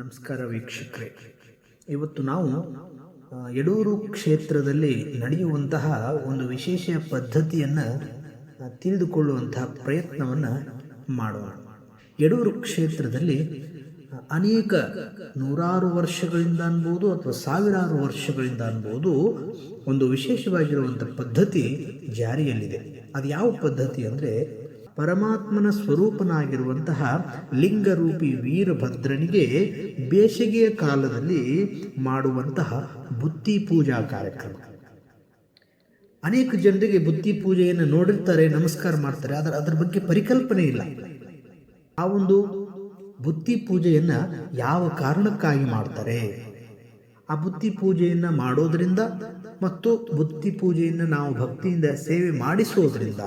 ನಮಸ್ಕಾರ ವೀಕ್ಷಕರೇ. ಇವತ್ತು ನಾವು ಯಡೂರು ಕ್ಷೇತ್ರದಲ್ಲಿ ನಡೆಯುವಂತಹ ಒಂದು ವಿಶೇಷ ಪದ್ಧತಿಯನ್ನು ತಿಳಿದುಕೊಳ್ಳುವಂತಹ ಪ್ರಯತ್ನವನ್ನು ಮಾಡೋಣ. ಯಡೂರು ಕ್ಷೇತ್ರದಲ್ಲಿ ಅನೇಕ ನೂರಾರು ವರ್ಷಗಳಿಂದ ಅನ್ಬೋದು ಅಥವಾ ಸಾವಿರಾರು ವರ್ಷಗಳಿಂದ ಅನ್ಬೋದು ಒಂದು ವಿಶೇಷವಾಗಿರುವಂಥ ಪದ್ಧತಿ ಜಾರಿಯಲ್ಲಿದೆ. ಅದು ಯಾವ ಪದ್ಧತಿ ಅಂದರೆ ಪರಮಾತ್ಮನ ಸ್ವರೂಪನಾಗಿರುವಂತಹ ಲಿಂಗರೂಪಿ ವೀರಭದ್ರನಿಗೆ ಬೇಸಿಗೆಯ ಕಾಲದಲ್ಲಿ ಮಾಡುವಂತಹ ಬುತ್ತಿ ಪೂಜಾ ಕಾರ್ಯಕ್ರಮ. ಅನೇಕ ಜನರಿಗೆ ಬುತ್ತಿ ಪೂಜೆಯನ್ನು ನೋಡಿರ್ತಾರೆ, ನಮಸ್ಕಾರ ಮಾಡ್ತಾರೆ, ಆದರೆ ಅದರ ಬಗ್ಗೆ ಪರಿಕಲ್ಪನೆ ಇಲ್ಲ. ಆ ಒಂದು ಬುತ್ತಿ ಪೂಜೆಯನ್ನು ಯಾವ ಕಾರಣಕ್ಕಾಗಿ ಮಾಡ್ತಾರೆ? ಆ ಬುತ್ತಿ ಪೂಜೆಯನ್ನು ಮಾಡೋದರಿಂದ ಮತ್ತು ಬುತ್ತಿ ಪೂಜೆಯನ್ನು ನಾವು ಭಕ್ತಿಯಿಂದ ಸೇವೆ ಮಾಡಿಸೋದ್ರಿಂದ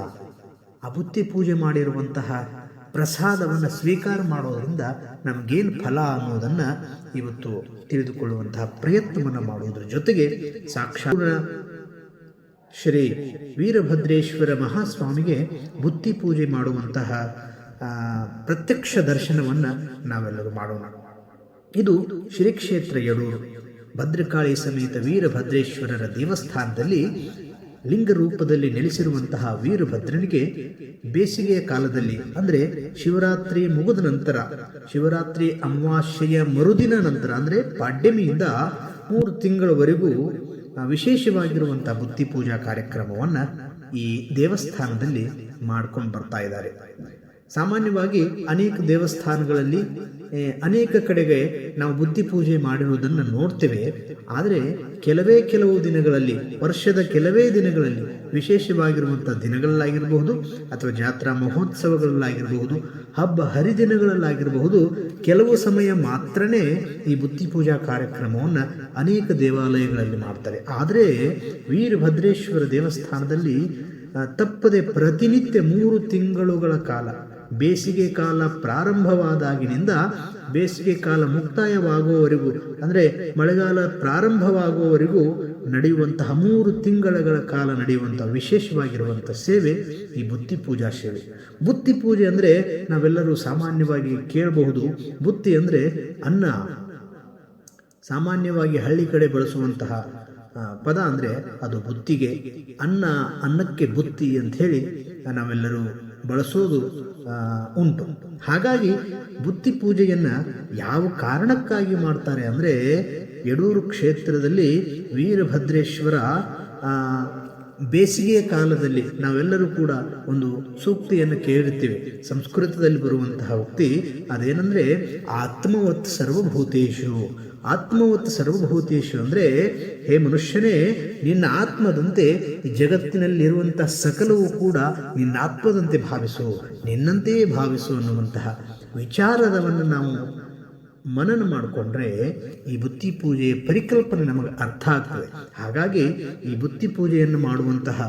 ಆ ಬುತ್ತಿ ಪೂಜೆ ಮಾಡಿರುವಂತಹ ಪ್ರಸಾದವನ್ನು ಸ್ವೀಕಾರ ಮಾಡೋದರಿಂದ ನಮಗೇನು ಫಲ ಅನ್ನೋದನ್ನು ಇವತ್ತು ತಿಳಿದುಕೊಳ್ಳುವಂತಹ ಪ್ರಯತ್ನವನ್ನು ಮಾಡುವುದರ ಜೊತೆಗೆ ಸಾಕ್ಷಾತ್ ಶ್ರೀ ವೀರಭದ್ರೇಶ್ವರ ಮಹಾಸ್ವಾಮಿಗೆ ಬುತ್ತಿ ಪೂಜೆ ಮಾಡುವಂತಹ ಪ್ರತ್ಯಕ್ಷ ದರ್ಶನವನ್ನು ನಾವೆಲ್ಲರೂ ಮಾಡೋಣ. ಇದು ಶ್ರೀ ಕ್ಷೇತ್ರ ಯಡೂರು. ಭದ್ರಕಾಳಿ ಸಮೇತ ವೀರಭದ್ರೇಶ್ವರರ ದೇವಸ್ಥಾನದಲ್ಲಿ ಲಿಂಗ ರೂಪದಲ್ಲಿ ನೆಲೆಸಿರುವಂತಹ ವೀರಭದ್ರನಿಗೆ ಬೇಸಿಗೆಯ ಕಾಲದಲ್ಲಿ ಅಂದರೆ ಶಿವರಾತ್ರಿ ಮುಗಿದ ನಂತರ ಶಿವರಾತ್ರಿ ಅಮಾವಾಸ್ಯೆಯ ಮರುದಿನ ನಂತರ ಅಂದರೆ ಪಾಡ್ಯಮಿಯಿಂದ ಮೂರು ತಿಂಗಳವರೆಗೂ ಆ, ವಿಶೇಷವಾಗಿರುವಂಥ ಬುದ್ಧಿ ಪೂಜಾ ಕಾರ್ಯಕ್ರಮವನ್ನು ಈ ದೇವಸ್ಥಾನದಲ್ಲಿ ಮಾಡ್ಕೊಂಡು ಬರ್ತಾ ಇದ್ದಾರೆ. ಸಾಮಾನ್ಯವಾಗಿ ಅನೇಕ ದೇವಸ್ಥಾನಗಳಲ್ಲಿ ಅನೇಕ ಕಡೆಗೆ ನಾವು ಬುದ್ಧಿ ಪೂಜೆ ಮಾಡಿರುವುದನ್ನು ನೋಡ್ತೇವೆ. ಆದರೆ ಕೆಲವೇ ಕೆಲವು ದಿನಗಳಲ್ಲಿ, ವರ್ಷದ ಕೆಲವೇ ದಿನಗಳಲ್ಲಿ ವಿಶೇಷವಾಗಿರುವಂಥ ದಿನಗಳಲ್ಲಾಗಿರಬಹುದು ಅಥವಾ ಜಾತ್ರಾ ಮಹೋತ್ಸವಗಳಲ್ಲಾಗಿರಬಹುದು, ಹಬ್ಬ ಹರಿದಿನಗಳಲ್ಲಾಗಿರಬಹುದು, ಕೆಲವು ಸಮಯ ಮಾತ್ರನೇ ಈ ಬುದ್ಧಿ ಪೂಜಾ ಕಾರ್ಯಕ್ರಮವನ್ನು ಅನೇಕ ದೇವಾಲಯಗಳಲ್ಲಿ ಮಾಡ್ತಾರೆ. ಆದರೆ ವೀರಭದ್ರೇಶ್ವರ ದೇವಸ್ಥಾನದಲ್ಲಿ ತಪ್ಪದೆ ಪ್ರತಿನಿತ್ಯ ಮೂರು ತಿಂಗಳುಗಳ ಕಾಲ ಬೇಸಿಗೆ ಕಾಲ ಪ್ರಾರಂಭವಾದಾಗಿನಿಂದ ಬೇಸಿಗೆ ಕಾಲ ಮುಕ್ತಾಯವಾಗುವವರೆಗೂ, ಅಂದರೆ ಮಳೆಗಾಲ ಪ್ರಾರಂಭವಾಗುವವರೆಗೂ ನಡೆಯುವಂತಹ ಮೂರು ತಿಂಗಳ ಕಾಲ ನಡೆಯುವಂಥ ವಿಶೇಷವಾಗಿರುವಂಥ ಸೇವೆ ಈ ಬುತ್ತಿ ಪೂಜಾ ಸೇವೆ. ಬುತ್ತಿ ಪೂಜೆ ಅಂದರೆ ನಾವೆಲ್ಲರೂ ಸಾಮಾನ್ಯವಾಗಿ ಕೇಳಬಹುದು. ಬುತ್ತಿ ಅಂದರೆ ಅನ್ನ, ಸಾಮಾನ್ಯವಾಗಿ ಹಳ್ಳಿ ಕಡೆ ಬಳಸುವಂತಹ ಪದ ಅಂದರೆ ಅದು ಬುತ್ತಿಗೆ. ಅನ್ನ, ಅನ್ನಕ್ಕೆ ಬುತ್ತಿ ಅಂತ ಹೇಳಿ ನಾವೆಲ್ಲರೂ ಬಳಸೋದು ಉಂಟು. ಹಾಗಾಗಿ ಬುತ್ತಿ ಪೂಜೆಯನ್ನು ಯಾವ ಕಾರಣಕ್ಕಾಗಿ ಮಾಡ್ತಾರೆ ಅಂದರೆ ಯಡೂರು ಕ್ಷೇತ್ರದಲ್ಲಿ ವೀರಭದ್ರೇಶ್ವರ ಬೇಸಿಗೆ ಕಾಲದಲ್ಲಿ ನಾವೆಲ್ಲರೂ ಕೂಡ ಒಂದು ಸೂಕ್ತಿಯನ್ನು ಕೇಳಿರ್ತೀವಿ. ಸಂಸ್ಕೃತದಲ್ಲಿ ಬರುವಂತಹ ಉಕ್ತಿ ಅದೇನೆಂದರೆ ಆತ್ಮವತ್ ಸರ್ವಭೂತೇಶು ಆತ್ಮವತ್ ಸರ್ವಭೂತೇಶು ಅಂದರೆ, ಹೇ ಮನುಷ್ಯನೇ, ನಿನ್ನ ಆತ್ಮದಂತೆ ಈ ಜಗತ್ತಿನಲ್ಲಿರುವಂಥ ಸಕಲವೂ ಕೂಡ ನಿನ್ನ ಆತ್ಮದಂತೆ ಭಾವಿಸು, ನಿನ್ನಂತೆಯೇ ಭಾವಿಸು ಅನ್ನುವಂತಹ ವಿಚಾರದವನ್ನು ನಾವು ಮನನ ಮಾಡಿಕೊಂಡ್ರೆ ಈ ಬುತ್ತಿ ಪೂಜೆಯ ಪರಿಕಲ್ಪನೆ ನಮಗೆ ಅರ್ಥ ಆಗ್ತದೆ. ಹಾಗಾಗಿ ಈ ಬುತ್ತಿ ಪೂಜೆಯನ್ನು ಮಾಡುವಂತಹ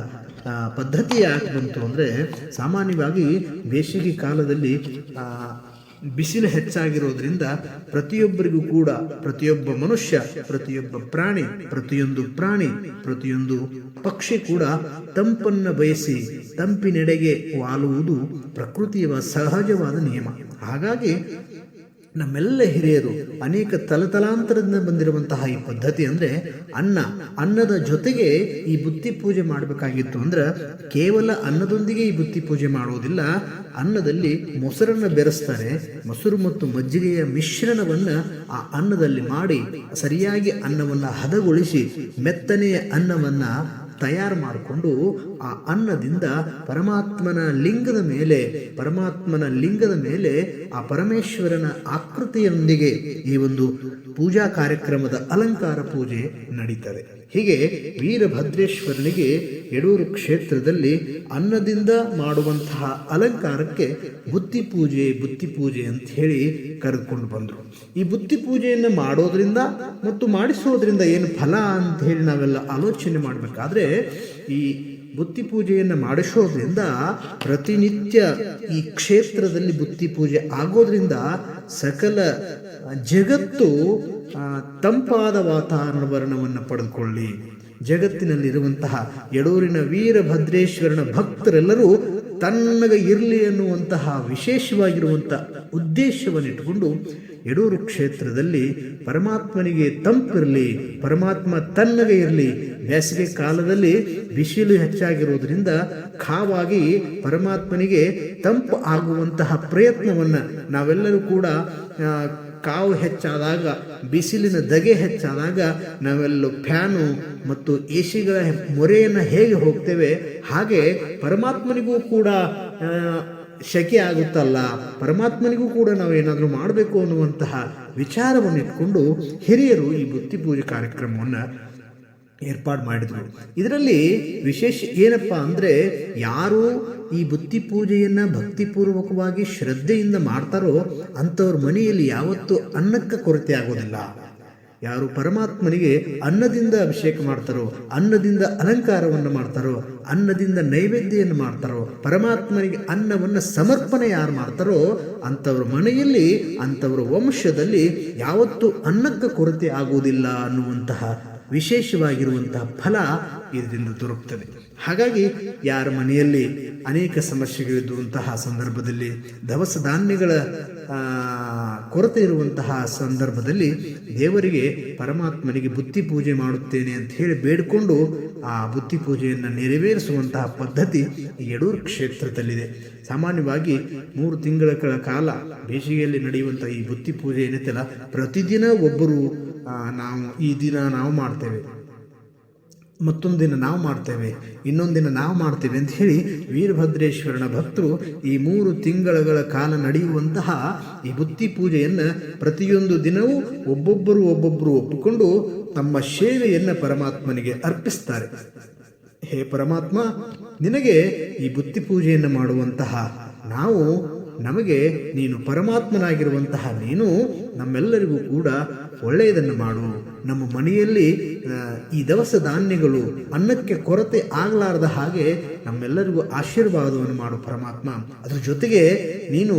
ಪದ್ಧತಿ ಯಾಕೆ ಬಂತು ಅಂದರೆ, ಸಾಮಾನ್ಯವಾಗಿ ಬೇಸಿಗೆ ಕಾಲದಲ್ಲಿ ಬಿಸಿಲು ಹೆಚ್ಚಾಗಿರೋದ್ರಿಂದ ಪ್ರತಿಯೊಬ್ಬರಿಗೂ ಕೂಡ ಪ್ರತಿಯೊಬ್ಬ ಮನುಷ್ಯ, ಪ್ರತಿಯೊಬ್ಬ ಪ್ರಾಣಿ, ಪ್ರತಿಯೊಂದು ಪ್ರಾಣಿ, ಪ್ರತಿಯೊಂದು ಪಕ್ಷಿ ಕೂಡ ತಂಪನ್ನು ಬಯಸಿ ತಂಪಿನೆಡೆಗೆ ವಾಲುವುದು ಪ್ರಕೃತಿಯ ಸಹಜವಾದ ನಿಯಮ. ಹಾಗಾಗಿ ನಮ್ಮೆಲ್ಲ ಹಿರಿಯರು ಅನೇಕ ತಲತಲಾಂತರದಿಂದ ಬಂದಿರುವಂತಹ ಈ ಪದ್ಧತಿ ಅಂದರೆ ಅನ್ನ. ಅನ್ನದ ಜೊತೆಗೆ ಈ ಬುತ್ತಿ ಪೂಜೆ ಮಾಡಬೇಕಾಗಿತ್ತು ಅಂದ್ರೆ ಕೇವಲ ಅನ್ನದೊಂದಿಗೆ ಈ ಬುತ್ತಿ ಪೂಜೆ ಮಾಡುವುದಿಲ್ಲ ಅನ್ನದಲ್ಲಿ ಮೊಸರನ್ನು ಬೆರೆಸ್ತಾರೆ. ಮೊಸರು ಮತ್ತು ಮಜ್ಜಿಗೆಯ ಮಿಶ್ರಣವನ್ನು ಆ ಅನ್ನದಲ್ಲಿ ಮಾಡಿ ಸರಿಯಾಗಿ ಅನ್ನವನ್ನು ಹದಗೊಳಿಸಿ ಮೆತ್ತನೆಯ ಅನ್ನವನ್ನು ತಯಾರು ಮಾಡಿಕೊಂಡು ಆ ಅನ್ನದಿಂದ ಪರಮಾತ್ಮನ ಲಿಂಗದ ಮೇಲೆ, ಪರಮಾತ್ಮನ ಲಿಂಗದ ಮೇಲೆ ಆ ಪರಮೇಶ್ವರನ ಆಕೃತಿಯೊಂದಿಗೆ ಈ ಒಂದು ಪೂಜಾ ಕಾರ್ಯಕ್ರಮದ ಅಲಂಕಾರ ಪೂಜೆ ನಡೀತದೆ. ಹೀಗೆ ವೀರಭದ್ರೇಶ್ವರನಿಗೆ ಯಡೂರು ಕ್ಷೇತ್ರದಲ್ಲಿ ಅನ್ನದಿಂದ ಮಾಡುವಂತಹ ಅಲಂಕಾರಕ್ಕೆ ಬುತ್ತಿ ಪೂಜೆ ಬುತ್ತಿ ಪೂಜೆ ಅಂತ ಹೇಳಿ ಕರೆದುಕೊಂಡು ಬಂದರು. ಈ ಬುತ್ತಿ ಪೂಜೆಯನ್ನು ಮಾಡೋದ್ರಿಂದ ಮತ್ತು ಮಾಡಿಸೋದ್ರಿಂದ ಏನು ಫಲ ಅಂತ ಹೇಳಿ ನಾವೆಲ್ಲ ಆಲೋಚನೆ ಮಾಡಬೇಕಾದ್ರೆ ಈ ಬುತ್ತಿ ಪೂಜೆಯನ್ನು ಮಾಡಿಸೋದ್ರಿಂದ ಪ್ರತಿನಿತ್ಯ ಈ ಕ್ಷೇತ್ರದಲ್ಲಿ ಬುತ್ತಿ ಪೂಜೆ ಆಗೋದ್ರಿಂದ ಸಕಲ ಜಗತ್ತು ತಂಪಾದ ವಾತಾವರಣವನ್ನು ಪಡೆದುಕೊಳ್ಳಿ ಜಗತ್ತಿನಲ್ಲಿರುವಂತಹ ಯಡೂರಿನ ವೀರಭದ್ರೇಶ್ವರನ ಭಕ್ತರೆಲ್ಲರೂ ತನ್ನಗ ಇರಲಿ ಅನ್ನುವಂತಹ ವಿಶೇಷವಾಗಿರುವಂಥ ಉದ್ದೇಶವನ್ನಿಟ್ಟುಕೊಂಡು ಯಡೂರು ಕ್ಷೇತ್ರದಲ್ಲಿ ಪರಮಾತ್ಮನಿಗೆ ತಂಪಿರಲಿ, ಪರಮಾತ್ಮ ತಣ್ಣಗೆ ಇರಲಿ. ಬೇಸಿಗೆ ಕಾಲದಲ್ಲಿ ಬಿಸಿಲು ಹೆಚ್ಚಾಗಿರುವುದರಿಂದ ಖಾವಾಗಿ ಪರಮಾತ್ಮನಿಗೆ ತಂಪು ಆಗುವಂತಹ ಪ್ರಯತ್ನವನ್ನು ನಾವೆಲ್ಲರೂ ಕೂಡ ಕಾವು ಹೆಚ್ಚಾದಾಗ, ಬಿಸಿಲಿನ ಧಗೆ ಹೆಚ್ಚಾದಾಗ ನಾವೆಲ್ಲೂ ಫ್ಯಾನು ಮತ್ತು ಎ ಸಿಗಳ ಮೊರೆಯನ್ನು ಹೇಗೆ ಹೋಗ್ತೇವೆ, ಹಾಗೆ ಪರಮಾತ್ಮನಿಗೂ ಕೂಡ ಶಕೆ ಆಗುತ್ತಲ್ಲ? ಪರಮಾತ್ಮನಿಗೂ ಕೂಡ ನಾವು ಏನಾದರೂ ಮಾಡಬೇಕು ಅನ್ನುವಂತಹ ವಿಚಾರವನ್ನು ಇಟ್ಕೊಂಡು ಹಿರಿಯರು ಈ ಬುತ್ತಿ ಪೂಜೆ ಕಾರ್ಯಕ್ರಮವನ್ನು ಏರ್ಪಾಡು ಮಾಡಿದರು. ಇದರಲ್ಲಿ ವಿಶೇಷ ಏನಪ್ಪ ಅಂದರೆ, ಯಾರು ಈ ಬುತ್ತಿ ಪೂಜೆಯನ್ನು ಭಕ್ತಿಪೂರ್ವಕವಾಗಿ ಶ್ರದ್ಧೆಯಿಂದ ಮಾಡ್ತಾರೋ ಅಂಥವ್ರ ಮನೆಯಲ್ಲಿ ಯಾವತ್ತೂ ಅನ್ನಕ್ಕೆ ಕೊರತೆ ಆಗೋದಿಲ್ಲ. ಯಾರು ಪರಮಾತ್ಮನಿಗೆ ಅನ್ನದಿಂದ ಅಭಿಷೇಕ ಮಾಡ್ತಾರೋ, ಅನ್ನದಿಂದ ಅಲಂಕಾರವನ್ನು ಮಾಡ್ತಾರೋ, ಅನ್ನದಿಂದ ನೈವೇದ್ಯವನ್ನು ಮಾಡ್ತಾರೋ, ಪರಮಾತ್ಮನಿಗೆ ಅನ್ನವನ್ನು ಸಮರ್ಪಣೆ ಯಾರು ಮಾಡ್ತಾರೋ, ಅಂಥವ್ರ ಮನೆಯಲ್ಲಿ, ಅಂಥವ್ರ ವಂಶದಲ್ಲಿ ಯಾವತ್ತೂ ಅನ್ನಕ್ಕೆ ಕೊರತೆ ಆಗುವುದಿಲ್ಲ ಅನ್ನುವಂತಹ ವಿಶೇಷವಾಗಿರುವಂತಹ ಫಲ ಇದರಿಂದ ದೊರಕುತ್ತದೆ ಹಾಗಾಗಿ ಯಾರ ಮನೆಯಲ್ಲಿ ಅನೇಕ ಸಮಸ್ಯೆಗಳಿದ್ದುವಂತಹ ಸಂದರ್ಭದಲ್ಲಿ, ದವಸ ಧಾನ್ಯಗಳ ಕೊರತೆ ಇರುವಂತಹ ಸಂದರ್ಭದಲ್ಲಿ ದೇವರಿಗೆ ಪರಮಾತ್ಮನಿಗೆ ಬುತ್ತಿ ಪೂಜೆ ಮಾಡುತ್ತೇನೆ ಅಂತ ಹೇಳಿ ಬೇಡಿಕೊಂಡು ಆ ಬುತ್ತಿ ಪೂಜೆಯನ್ನು ನೆರವೇರಿಸುವಂತಹ ಪದ್ಧತಿ ಯಡೂರು ಕ್ಷೇತ್ರದಲ್ಲಿದೆ. ಸಾಮಾನ್ಯವಾಗಿ ಮೂರು ತಿಂಗಳ ಕಾಲ ಬೇಸಿಗೆಯಲ್ಲಿ ನಡೆಯುವಂಥ ಈ ಬುತ್ತಿ ಪೂಜೆ ಏನೈತಲ್ಲ ಪ್ರತಿದಿನ ಒಬ್ಬರು ನಾವು ಈ ದಿನ ನಾವು ಮಾಡ್ತೇವೆ. ಮತ್ತೊಂದು ದಿನ ನಾವು ಮಾಡ್ತೇವೆ, ಇನ್ನೊಂದು ದಿನ ನಾವು ಮಾಡ್ತೇವೆ ಅಂತ ಹೇಳಿ ವೀರಭದ್ರೇಶ್ವರನ ಭಕ್ತರು ಈ ಮೂರು ತಿಂಗಳ ಕಾಲ ನಡೆಯುವಂತಹ ಈ ಬುತ್ತಿ ಪೂಜೆಯನ್ನು ಪ್ರತಿಯೊಂದು ದಿನವೂ ಒಬ್ಬೊಬ್ಬರು ಒಬ್ಬೊಬ್ಬರು ಒಪ್ಪಿಕೊಂಡು ತಮ್ಮ ಸೇವೆಯನ್ನು ಪರಮಾತ್ಮನಿಗೆ ಅರ್ಪಿಸ್ತಾರೆ. ಹೇ ಪರಮಾತ್ಮ, ನಿನಗೆ ಈ ಬುತ್ತಿ ಪೂಜೆಯನ್ನು ಮಾಡುವಂತಹ ನಾವು ನಮಗೆ ನೀನು ಪರಮಾತ್ಮನಾಗಿರುವಂತಹ ನೀನು ನಮ್ಮೆಲ್ಲರಿಗೂ ಕೂಡ ಒಳ್ಳೆಯದನ್ನು ಮಾಡು. ನಮ್ಮ ಮನೆಯಲ್ಲಿ ಈ ದವಸ ಧಾನ್ಯಗಳು ಅನ್ನಕ್ಕೆ ಕೊರತೆ ಆಗಲಾರದ ಹಾಗೆ ನಮ್ಮೆಲ್ಲರಿಗೂ ಆಶೀರ್ವಾದವನ್ನು ಮಾಡು ಪರಮಾತ್ಮ. ಅದ್ರ ಜೊತೆಗೆ ನೀನು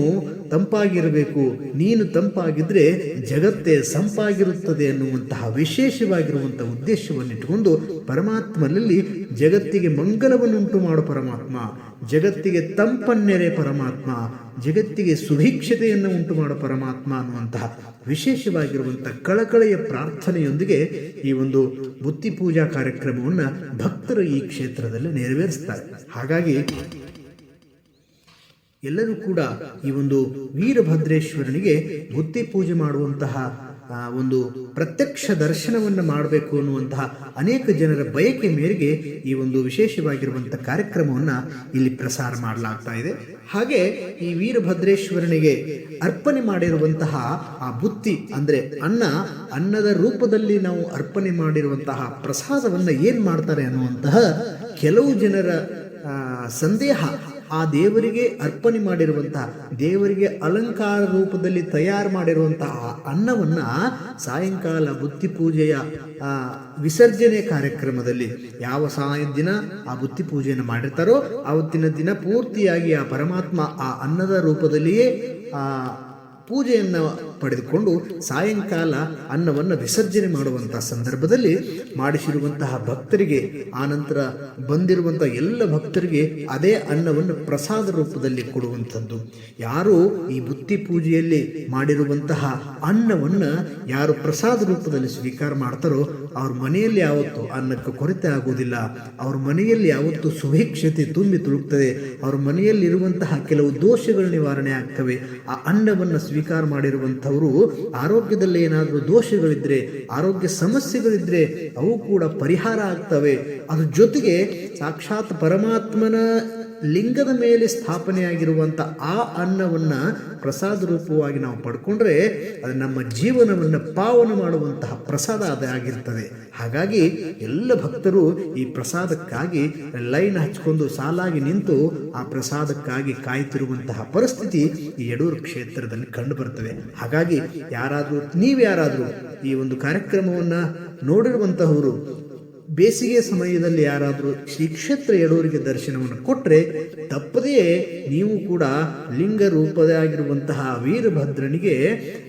ತಂಪಾಗಿರಬೇಕು. ನೀನು ತಂಪಾಗಿದ್ರೆ ಜಗತ್ತೇ ಸಂಪಾಗಿರುತ್ತದೆ ಅನ್ನುವಂತಹ ವಿಶೇಷವಾಗಿರುವಂತಹ ಉದ್ದೇಶವನ್ನಿಟ್ಟುಕೊಂಡು ಪರಮಾತ್ಮನಲ್ಲಿ ಜಗತ್ತಿಗೆ ಮಂಗಲವನ್ನುಂಟು ಮಾಡು ಪರಮಾತ್ಮ. ಜಗತ್ತಿಗೆ ತಂಪನ್ನೆರೆ ಪರಮಾತ್ಮ, ಜಗತ್ತಿಗೆ ಸುಭೀಕ್ಷತೆಯನ್ನು ಉಂಟು ಮಾಡೋ ಪರಮಾತ್ಮ ಅನ್ನುವಂತಹ ವಿಶೇಷವಾಗಿರುವಂಥ ಕಳಕಳೆಯ ಪ್ರಾರ್ಥನೆಯೊಂದಿಗೆ ಈ ಒಂದು ಬುತ್ತಿ ಪೂಜಾ ಕಾರ್ಯಕ್ರಮವನ್ನು ಭಕ್ತರು ಈ ಕ್ಷೇತ್ರದಲ್ಲಿ ನೆರವೇರಿಸ್ತಾರೆ. ಹಾಗಾಗಿ ಎಲ್ಲರೂ ಕೂಡ ಈ ಒಂದು ವೀರಭದ್ರೇಶ್ವರನಿಗೆ ಬುತ್ತಿ ಪೂಜೆ ಮಾಡುವಂತಹ ಒಂದು ಪ್ರತ್ಯಕ್ಷ ದರ್ಶನವನ್ನು ಮಾಡಬೇಕು ಅನ್ನುವಂತಹ ಅನೇಕ ಜನರ ಬಯಕೆ ಮೇರೆಗೆ ಈ ಒಂದು ವಿಶೇಷವಾಗಿರುವಂಥ ಕಾರ್ಯಕ್ರಮವನ್ನು ಇಲ್ಲಿ ಪ್ರಸಾರ ಮಾಡಲಾಗ್ತಾ ಇದೆ. ಹಾಗೆ ಈ ವೀರಭದ್ರೇಶ್ವರನಿಗೆ ಅರ್ಪಣೆ ಮಾಡಿರುವಂತಹ ಆ ಬುತ್ತಿ ಅಂದರೆ ಅನ್ನ, ಅನ್ನದ ರೂಪದಲ್ಲಿ ನಾವು ಅರ್ಪಣೆ ಮಾಡಿರುವಂತಹ ಪ್ರಸಾದವನ್ನು ಏನು ಮಾಡ್ತಾರೆ ಅನ್ನುವಂತಹ ಕೆಲವು ಜನರ ಸಂದೇಹ ಆ ದೇವರಿಗೆ ಅರ್ಪಣೆ ಮಾಡಿರುವಂತಹ ದೇವರಿಗೆ ಅಲಂಕಾರ ರೂಪದಲ್ಲಿ ತಯಾರು ಮಾಡಿರುವಂತಹ ಆ ಅನ್ನವನ್ನ ಸಾಯಂಕಾಲ ಬುತ್ತಿ ಪೂಜೆಯ ಆ, ವಿಸರ್ಜನೆ ಕಾರ್ಯಕ್ರಮದಲ್ಲಿ ಯಾವ ಸಾಯ ದಿನ ಆ ಬುತ್ತಿ ಪೂಜೆಯನ್ನು ಮಾಡಿರ್ತಾರೋ ಅವತ್ತಿನ ದಿನ ಪೂರ್ತಿಯಾಗಿ ಆ ಪರಮಾತ್ಮ ಆ ಅನ್ನದ ರೂಪದಲ್ಲಿಯೇ ಆ ಪೂಜೆಯನ್ನು ಪಡೆದುಕೊಂಡು ಸಾಯಂಕಾಲ ಅನ್ನವನ್ನು ವಿಸರ್ಜನೆ ಮಾಡುವಂತಹ ಸಂದರ್ಭದಲ್ಲಿ ಮಾಡಿಸಿರುವಂತಹ ಭಕ್ತರಿಗೆ ಆನಂತರ ಬಂದಿರುವಂತಹ ಎಲ್ಲ ಭಕ್ತರಿಗೆ ಅದೇ ಅನ್ನವನ್ನು ಪ್ರಸಾದ ರೂಪದಲ್ಲಿ ಕೊಡುವಂಥದ್ದು. ಯಾರು ಈ ಬುತ್ತಿ ಪೂಜೆಯಲ್ಲಿ ಮಾಡಿರುವಂತಹ ಅನ್ನವನ್ನು ಯಾರು ಪ್ರಸಾದ ರೂಪದಲ್ಲಿ ಸ್ವೀಕಾರ ಮಾಡ್ತಾರೋ, ಅವ್ರ ಮನೆಯಲ್ಲಿ ಯಾವತ್ತು ಅನ್ನಕ್ಕೆ ಕೊರತೆ ಆಗುವುದಿಲ್ಲ. ಅವ್ರ ಮನೆಯಲ್ಲಿ ಯಾವತ್ತು ಸುಭಿಕ್ಷತೆ ತುಂಬಿ ತುಳುಕ್ತದೆ. ಅವ್ರ ಮನೆಯಲ್ಲಿರುವಂತಹ ಕೆಲವು ದೋಷಗಳು ನಿವಾರಣೆ ಆಗ್ತವೆ. ಆ ಅನ್ನವನ್ನು ಸ್ವೀಕಾರ ಮಾಡಿರುವಂಥವರು ಆರೋಗ್ಯದಲ್ಲಿ ಏನಾದರೂ ದೋಷಗಳಿದ್ದರೆ ಆರೋಗ್ಯ ಸಮಸ್ಯೆಗಳಿದ್ದರೆ ಅವು ಕೂಡ ಪರಿಹಾರ ಆಗ್ತವೆ. ಅದ್ರ ಜೊತೆಗೆ ಸಾಕ್ಷಾತ್ ಪರಮಾತ್ಮನ ಲಿಂಗದ ಮೇಲೆ ಸ್ಥಾಪನೆಯಾಗಿರುವಂಥ ಆ ಅನ್ನವನ್ನು ಪ್ರಸಾದ ರೂಪವಾಗಿ ನಾವು ಪಡ್ಕೊಂಡ್ರೆ ಅದು ನಮ್ಮ ಜೀವನವನ್ನು ಪಾವನ ಮಾಡುವಂತಹ ಪ್ರಸಾದ ಅದಾಗಿರ್ತದೆ ಹಾಗಾಗಿ ಎಲ್ಲ ಭಕ್ತರು ಈ ಪ್ರಸಾದಕ್ಕಾಗಿ ಲೈನ್ ಹಚ್ಕೊಂಡು ಸಾಲಾಗಿ ನಿಂತು ಆ ಪ್ರಸಾದಕ್ಕಾಗಿ ಕಾಯ್ತಿರುವಂತಹ ಪರಿಸ್ಥಿತಿ ಈ ಯಡೂರು ಕ್ಷೇತ್ರದಲ್ಲಿ ಕಂಡುಬರ್ತದೆ ಹಾಗಾಗಿ ಯಾರಾದರೂ ನೀವು ಯಾರಾದರೂ ಈ ಒಂದು ಕಾರ್ಯಕ್ರಮವನ್ನು ನೋಡಿರುವಂತಹವರು ಬೇಸಿಗೆ ಸಮಯದಲ್ಲಿ ಯಾರಾದರೂ ಶ್ರೀಕ್ಷೇತ್ರ ಎಡೋರಿಗೆ ದರ್ಶನವನ್ನು ಕೊಟ್ಟರೆ ತಪ್ಪದೇ ನೀವು ಕೂಡ ಲಿಂಗ ರೂಪದಾಗಿರುವಂತಹ ವೀರಭದ್ರನಿಗೆ,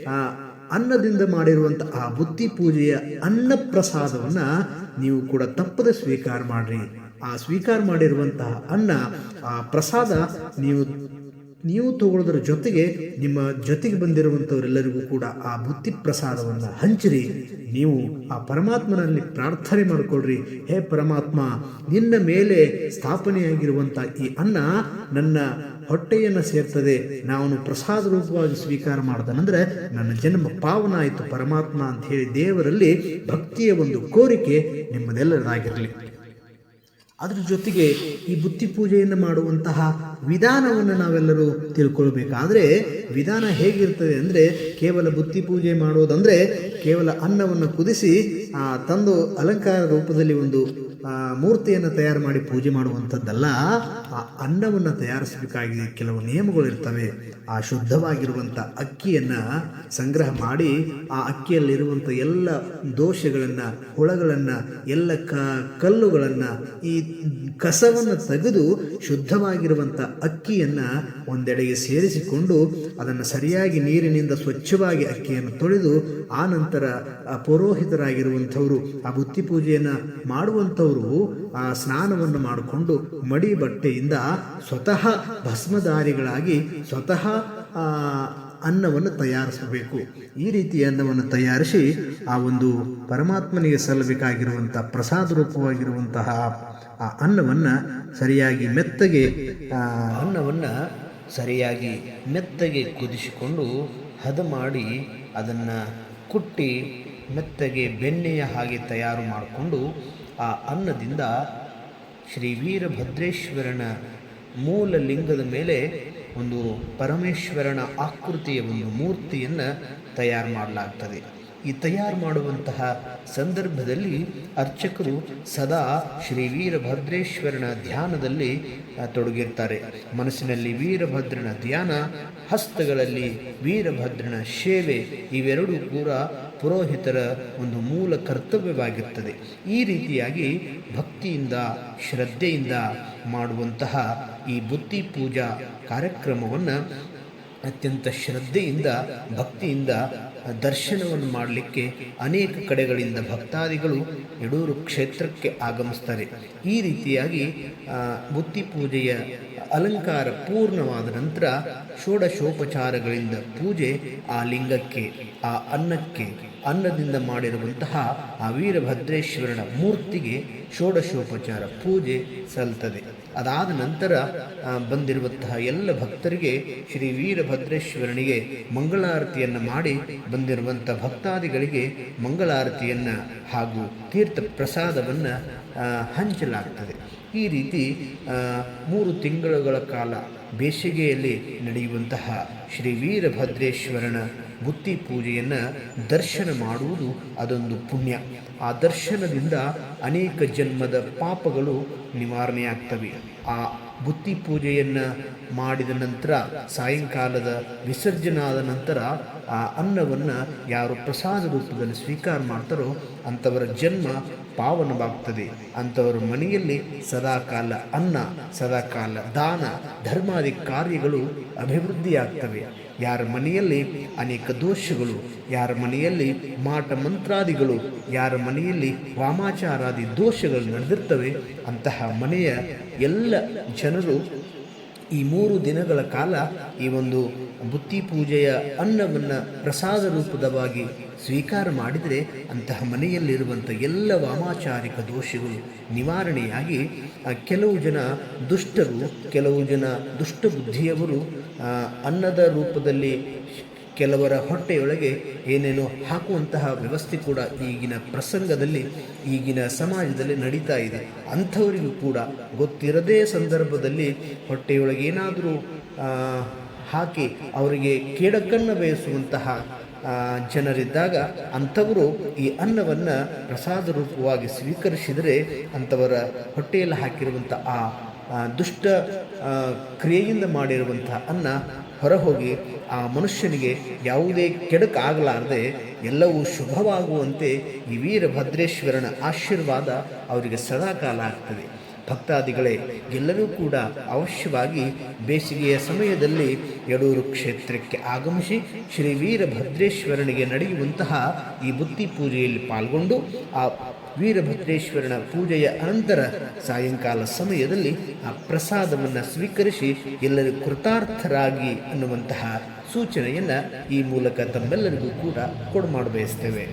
ಆ, ಅನ್ನದಿಂದ ಮಾಡಿರುವಂತಹ ಆ ಬುತ್ತಿ ಪೂಜೆಯ ಅನ್ನ ಪ್ರಸಾದವನ್ನು ನೀವು ಕೂಡ ತಪ್ಪದೆ ಸ್ವೀಕಾರ ಮಾಡಿರಿ. ಆ ಸ್ವೀಕಾರ ಮಾಡಿರುವಂತಹ ಅನ್ನ, ಆ ಪ್ರಸಾದ ನೀವು ನೀವು ತಗೊಳ್ಳೋದ್ರ ಜೊತೆಗೆ ನಿಮ್ಮ ಜೊತೆಗೆ ಬಂದಿರುವಂಥವರೆಲ್ಲರಿಗೂ ಕೂಡ ಆ ಬುತ್ತಿ ಪ್ರಸಾದವನ್ನು ಹಂಚಿರಿ. ನೀವು ಆ ಪರಮಾತ್ಮನಲ್ಲಿ ಪ್ರಾರ್ಥನೆ ಮಾಡಿಕೊಡ್ರಿ ಹೇ ಪರಮಾತ್ಮ, ನಿನ್ನ ಮೇಲೆ ಸ್ಥಾಪನೆಯಾಗಿರುವಂಥ ಈ ಅನ್ನ ನನ್ನ ಹೊಟ್ಟೆಯನ್ನು ಸೇರ್ತದೆ. ನಾನು ಪ್ರಸಾದ ರೂಪವಾಗಿ ಸ್ವೀಕಾರ ಮಾಡ್ದನಂದ್ರೆ ನನ್ನ ಜನ್ಮ ಪಾವನ ಆಯಿತು ಪರಮಾತ್ಮ ಅಂತ ಹೇಳಿ ದೇವರಲ್ಲಿ ಭಕ್ತಿಯ ಒಂದು ಕೋರಿಕೆ ನಿಮ್ಮದೆಲ್ಲರಾಗಿರಲಿ ಅದ್ರ ಜೊತೆಗೆ ಈ ಬುತ್ತಿ ಪೂಜೆಯನ್ನು ಮಾಡುವಂತಹ ವಿಧಾನವನ್ನು ನಾವೆಲ್ಲರೂ ತಿಳ್ಕೊಳ್ಬೇಕಾದ್ರೆ ವಿಧಾನ ಹೇಗಿರ್ತದೆ ಅಂದರೆ ಕೇವಲ ಬುತ್ತಿ ಪೂಜೆ ಮಾಡೋದಂದರೆ ಕೇವಲ ಅನ್ನವನ್ನು ಕುದಿಸಿ ತಂದು ಅಲಂಕಾರ ರೂಪದಲ್ಲಿ ಒಂದು ಮೂರ್ತಿಯನ್ನು ತಯಾರು ಮಾಡಿ ಪೂಜೆ ಮಾಡುವಂಥದ್ದಲ್ಲ, ಆ ಅನ್ನವನ್ನು ತಯಾರಿಸಬೇಕಾಗಿ ಕೆಲವು ನಿಯಮಗಳು ಇರ್ತವೆ. ಆ ಶುದ್ಧವಾಗಿರುವಂಥ ಅಕ್ಕಿಯನ್ನು ಸಂಗ್ರಹ ಮಾಡಿ, ಆ ಅಕ್ಕಿಯಲ್ಲಿರುವಂಥ ಎಲ್ಲ ದೋಷಗಳನ್ನು, ಹುಳಗಳನ್ನು, ಎಲ್ಲ ಕ, ಕಲ್ಲುಗಳನ್ನು, ಈ ಕಸವನ್ನು ತೆಗೆದು ಶುದ್ಧವಾಗಿರುವಂಥ ಅಕ್ಕಿಯನ್ನು ಒಂದೆಡೆಗೆ ಸೇರಿಸಿಕೊಂಡು ಅದನ್ನು ಸರಿಯಾಗಿ ನೀರಿನಿಂದ ಸ್ವಚ್ಛವಾಗಿ ಅಕ್ಕಿಯನ್ನು ತೊಳೆದು, ಆ ನಂತರ ಪುರೋಹಿತರಾಗಿರುವಂಥವರು ಆ ಬುತ್ತಿ ಪೂಜೆಯನ್ನು ಮಾಡುವಂಥವರು ಆ ಸ್ನಾನವನ್ನು ಮಾಡಿಕೊಂಡು ಮಡಿ ಬಟ್ಟೆಯಿಂದ ಸ್ವತಃ ಭಸ್ಮಧಾರಿಗಳಾಗಿ ಸ್ವತಃ ಅನ್ನವನ್ನು ತಯಾರಿಸಬೇಕು. ಈ ರೀತಿ ಅನ್ನವನ್ನು ತಯಾರಿಸಿ ಆ ಒಂದು ಪರಮಾತ್ಮನಿಗೆ ಸಲ್ಲಬೇಕಾಗಿರುವಂಥ ಪ್ರಸಾದ ರೂಪವಾಗಿರುವಂತಹ ಆ ಅನ್ನವನ್ನು ಸರಿಯಾಗಿ ಮೆತ್ತಗೆ ಅನ್ನವನ್ನು ಸರಿಯಾಗಿ ಮೆತ್ತಗೆ ಕುದಿಸಿಕೊಂಡು ಹದ ಮಾಡಿ ಅದನ್ನು ಕುಟ್ಟಿ ಮೆತ್ತಗೆ ಬೆಣ್ಣೆಯ ಹಾಗೆ ತಯಾರು ಮಾಡಿಕೊಂಡು ಆ ಅನ್ನದಿಂದ ಶ್ರೀ ವೀರಭದ್ರೇಶ್ವರನ ಮೂಲ ಲಿಂಗದ ಮೇಲೆ ಒಂದು ಪರಮೇಶ್ವರನ ಆಕೃತಿಯ ಒಂದು ಮೂರ್ತಿಯನ್ನು ತಯಾರು ಮಾಡಲಾಗ್ತದೆ. ಈ ತಯಾರು ಮಾಡುವಂತಹ ಸಂದರ್ಭದಲ್ಲಿ ಅರ್ಚಕರು ಸದಾ ಶ್ರೀ ವೀರಭದ್ರೇಶ್ವರನ ಧ್ಯಾನದಲ್ಲಿ ತೊಡಗಿರ್ತಾರೆ. ಮನಸ್ಸಿನಲ್ಲಿ ವೀರಭದ್ರನ ಧ್ಯಾನ, ಹಸ್ತಗಳಲ್ಲಿ ವೀರಭದ್ರನ ಸೇವೆ, ಇವೆರಡೂ ಕೂಡ ಪುರೋಹಿತರ ಒಂದು ಮೂಲ ಕರ್ತವ್ಯವಾಗಿರ್ತದೆ. ಈ ರೀತಿಯಾಗಿ ಭಕ್ತಿಯಿಂದ, ಶ್ರದ್ಧೆಯಿಂದ ಮಾಡುವಂತಹ ಈ ಬುತ್ತಿ ಪೂಜಾ ಕಾರ್ಯಕ್ರಮವನ್ನು ಅತ್ಯಂತ ಶ್ರದ್ಧೆಯಿಂದ, ಭಕ್ತಿಯಿಂದ ದರ್ಶನವನ್ನು ಮಾಡಲಿಕ್ಕೆ ಅನೇಕ ಕಡೆಗಳಿಂದ ಭಕ್ತಾದಿಗಳು ಯಡೂರು ಕ್ಷೇತ್ರಕ್ಕೆ ಆಗಮಿಸ್ತಾರೆ. ಈ ರೀತಿಯಾಗಿ ಬುತ್ತಿ ಪೂಜೆಯ ಅಲಂಕಾರ ಪೂರ್ಣವಾದ ನಂತರ ಷೋಡಶೋಪಚಾರಗಳಿಂದ ಪೂಜೆ ಆ ಲಿಂಗಕ್ಕೆ, ಆ ಅನ್ನಕ್ಕೆ, ಅನ್ನದಿಂದ ಮಾಡಿರುವಂತಹ ಆ ವೀರಭದ್ರೇಶ್ವರನ ಮೂರ್ತಿಗೆ ಷೋಡಶೋಪಚಾರ ಪೂಜೆ ಸಲ್ತದೆ. ಅದಾದ ನಂತರ ಬಂದಿರುವಂತಹ ಎಲ್ಲ ಭಕ್ತರಿಗೆ ಶ್ರೀ ವೀರಭದ್ರೇಶ್ವರನಿಗೆ ಮಂಗಳಾರತಿಯನ್ನು ಮಾಡಿ ಬಂದಿರುವಂಥ ಭಕ್ತಾದಿಗಳಿಗೆ ಮಂಗಳಾರತಿಯನ್ನು ಹಾಗೂ ತೀರ್ಥ ಪ್ರಸಾದವನ್ನು ಹಂಚಲಾಗ್ತದೆ. ಈ ರೀತಿ ಮೂರು ತಿಂಗಳುಗಳ ಕಾಲ ಬೇಸಿಗೆಯಲ್ಲಿ ನಡೆಯುವಂತಹ ಶ್ರೀ ವೀರಭದ್ರೇಶ್ವರನ ಬುತ್ತಿ ಪೂಜೆಯನ್ನು ದರ್ಶನ ಮಾಡುವುದು ಅದೊಂದು ಪುಣ್ಯ. ಆ ದರ್ಶನದಿಂದ ಅನೇಕ ಜನ್ಮದ ಪಾಪಗಳು ನಿವಾರಣೆಯಾಗ್ತವೆ. ಆ ಬುತ್ತಿ ಪೂಜೆಯನ್ನು ಮಾಡಿದ ನಂತರ, ಸಾಯಂಕಾಲದ ವಿಸರ್ಜನಾದ ನಂತರ ಆ ಅನ್ನವನ್ನು ಯಾರು ಪ್ರಸಾದ ರೂಪದಲ್ಲಿ ಸ್ವೀಕಾರ ಮಾಡ್ತಾರೋ ಅಂಥವರ ಜನ್ಮ ಪಾವನವಾಗ್ತದೆ ಅಂಥವರ ಮನೆಯಲ್ಲಿ ಸದಾಕಾಲ ಅನ್ನ, ಸದಾಕಾಲ ದಾನ, ಧರ್ಮಾದಿ ಕಾರ್ಯಗಳು ಅಭಿವೃದ್ಧಿಯಾಗ್ತವೆ. ಯಾರ ಮನೆಯಲ್ಲಿ ಅನೇಕ ದೋಷಗಳು, ಯಾರ ಮನೆಯಲ್ಲಿ ಮಾಟ ಮಂತ್ರಾದಿಗಳು, ಯಾರ ಮನೆಯಲ್ಲಿ ವಾಮಾಚಾರಾದಿ ದೋಷಗಳು ನಡೆದಿರ್ತವೆ, ಅಂತಹ ಮನೆಯ ಎಲ್ಲ ಜನರು ಈ ಮೂರು ದಿನಗಳ ಕಾಲ ಈ ಒಂದು ಬುತ್ತಿ ಪೂಜೆಯ ಅನ್ನವನ್ನು ಪ್ರಸಾದ ರೂಪದವಾಗಿ ಸ್ವೀಕಾರ ಮಾಡಿದರೆ ಅಂತಹ ಮನೆಯಲ್ಲಿರುವಂಥ ಎಲ್ಲ ವಾಮಾಚಾರಿಕ ದೋಷಗಳು ನಿವಾರಣೆಯಾಗಿ ಕೆಲವು ಜನ ದುಷ್ಟರು, ಕೆಲವು ಜನ ದುಷ್ಟ ಬುದ್ಧಿಯವರು ಅನ್ನದ ರೂಪದಲ್ಲಿ ಕೆಲವರ ಹೊಟ್ಟೆಯೊಳಗೆ ಏನೇನೋ ಹಾಕುವಂತಹ ವ್ಯವಸ್ಥೆ ಕೂಡ ಈಗಿನ ಪ್ರಸಂಗದಲ್ಲಿ, ಈಗಿನ ಸಮಾಜದಲ್ಲಿ ನಡೀತಾ ಇದೆ. ಅಂಥವರಿಗೂ ಕೂಡ ಗೊತ್ತಿರದೇ ಸಂದರ್ಭದಲ್ಲಿ ಹೊಟ್ಟೆಯೊಳಗೆ ಏನಾದರೂ ಹಾಕಿ ಅವರಿಗೆ ಕೇಡಕ್ಕನ್ನು ಬಯಸುವಂತಹ ಜನರಿದ್ದಾಗ ಅಂಥವರು ಈ ಅನ್ನವನ್ನು ಪ್ರಸಾದ ರೂಪವಾಗಿ ಸ್ವೀಕರಿಸಿದರೆ ಅಂಥವರ ಹೊಟ್ಟೆಯಲ್ಲಿ ಹಾಕಿರುವಂಥ ಆ ದುಷ್ಟ ಕ್ರಿಯೆಯಿಂದ ಮಾಡಿರುವಂಥ ಅನ್ನ ಹೊರಹೋಗಿ ಆ ಮನುಷ್ಯನಿಗೆ ಯಾವುದೇ ಕೆಡುಕಾಗಲಾರದೆ ಎಲ್ಲವೂ ಶುಭವಾಗುವಂತೆ ಈ ವೀರಭದ್ರೇಶ್ವರನ ಆಶೀರ್ವಾದ ಅವರಿಗೆ ಸದಾಕಾಲ ಆಗ್ತದೆ. ಭಕ್ತಾದಿಗಳೇ, ಎಲ್ಲರೂ ಕೂಡ ಅವಶ್ಯವಾಗಿ ಬೇಸಿಗೆಯ ಸಮಯದಲ್ಲಿ ಯಡೂರು ಕ್ಷೇತ್ರಕ್ಕೆ ಆಗಮಿಸಿ ಶ್ರೀ ವೀರಭದ್ರೇಶ್ವರನಿಗೆ ನಡೆಯುವಂತಹ ಈ ಬುತ್ತಿ ಪೂಜೆಯಲ್ಲಿ ಪಾಲ್ಗೊಂಡು ಆ ವೀರಭದ್ರೇಶ್ವರನ ಪೂಜೆಯ ಅನಂತರ ಸಾಯಂಕಾಲ ಸಮಯದಲ್ಲಿ ಆ ಪ್ರಸಾದವನ್ನು ಸ್ವೀಕರಿಸಿ ಎಲ್ಲರೂ ಕೃತಾರ್ಥರಾಗಿ ಅನ್ನುವಂತಹ ಸೂಚನೆಯನ್ನು ಈ ಮೂಲಕ ತಮ್ಮೆಲ್ಲರಿಗೂ ಕೂಡ ಕೊಡು ಮಾಡಬಯಸ್ತೇವೆ